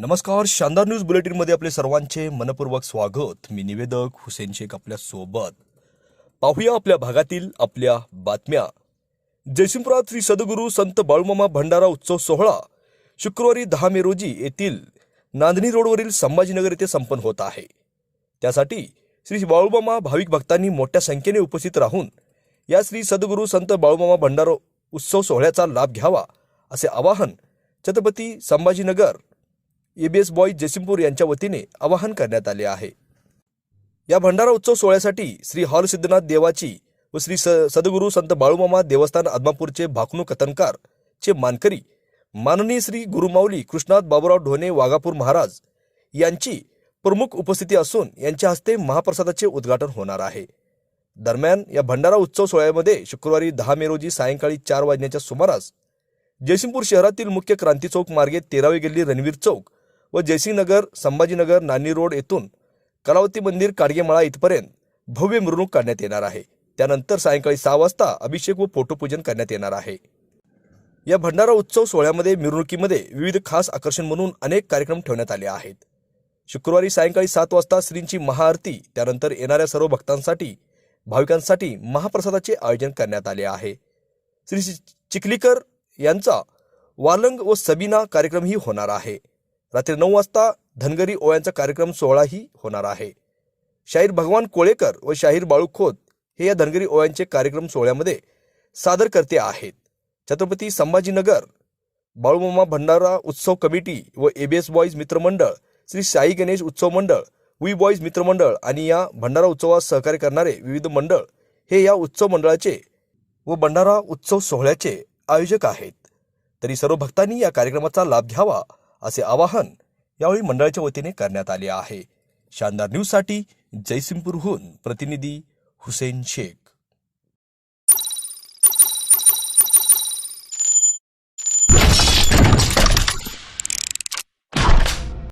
नमस्कार शानदार न्यूज बुलेटिनमध्ये आपले सर्वांचे मनपूर्वक स्वागत. मी निवेदक हुसेन शेख आपल्यासोबत. पाहूया आपल्या भागातील आपल्या बातम्या. जयसिंगपुरात श्री सद्गुरू संत बाळूमामा भंडारा उत्सव सोहळा शुक्रवारी दहा मे रोजी येथील नांदणी रोडवरील संभाजीनगर येथे संपन्न होत आहे. त्यासाठी श्री बाळूमामा भाविक भक्तांनी मोठ्या संख्येने उपस्थित राहून या श्री सद्गुरू संत बाळूमामा भंडारा उत्सव सोहळ्याचा लाभ घ्यावा असे आवाहन छत्रपती संभाजीनगर एबीएस बॉय जयसिंगपूर यांच्या वतीने आवाहन करण्यात आले आहे. या भंडारा उत्सव सोहळ्यासाठी श्री हॉल सिद्धनाथ देवाची व श्री स सद्गुरू संत बाळूमामा देवस्थान आदमापूरचे भाकणू कथनकार चे मानकरी माननीय श्री गुरुमाऊली कृष्णाथ बाबुराव ढोणे वाघापूर महाराज यांची प्रमुख उपस्थिती असून यांच्या हस्ते महाप्रसादाचे उद्घाटन होणार आहे. दरम्यान या भंडारा उत्सव सोहळ्यामध्ये शुक्रवारी दहा मे रोजी सायंकाळी चार वाजण्याच्या सुमारास जयसिंगपूर शहरातील मुख्य क्रांती चौक मार्गे तेरावी गल्ली रणवीर चौक व जयसिंहनगर संभाजीनगर नानी रोड येथून कलावती मंदिर काडगेमाळा इथपर्यंत भव्य मिरवणूक काढण्यात येणार आहे. त्यानंतर सायंकाळी सहा वाजता अभिषेक व फोटोपूजन करण्यात येणार आहे. या भंडारा उत्सव सोहळ्यामध्ये मिरवणुकीमध्ये विविध खास आकर्षण म्हणून अनेक कार्यक्रम ठेवण्यात आले आहेत. शुक्रवारी सायंकाळी सात वाजता श्रींची महाआरती त्यानंतर येणाऱ्या सर्व भक्तांसाठी भाविकांसाठी महाप्रसादाचे आयोजन करण्यात आले आहे. श्री चिखलीकर यांचा वालंग व सबीना कार्यक्रमही होणार आहे. रात्री नऊ वाजता धनगरी ओव्यांचा कार्यक्रम सोहळाही होणार आहे. शाहीर भगवान कोळेकर व शाहीर बाळू खोत हे या धनगरी ओव्यांचे कार्यक्रम सोहळ्यामध्ये सादर करते आहेत. छत्रपती संभाजीनगर बाळूमामा भंडारा उत्सव कमिटी व एबीएस बॉईज मित्रमंडळ श्री साई गणेश उत्सव मंडळ वी बॉईज मित्रमंडळ आणि या भंडारा उत्सवास सहकार्य करणारे विविध मंडळ हे या उत्सव मंडळाचे व भंडारा उत्सव सोहळ्याचे आयोजक आहेत. तरी सर्व भक्तांनी या कार्यक्रमाचा लाभ घ्यावा असे आवाहन यावेळी मंडळाच्या वतीने करण्यात आले आहे. शानदार न्यूजसाठी जयसिंगपूरहून प्रतिनिधी हुसेन शेख.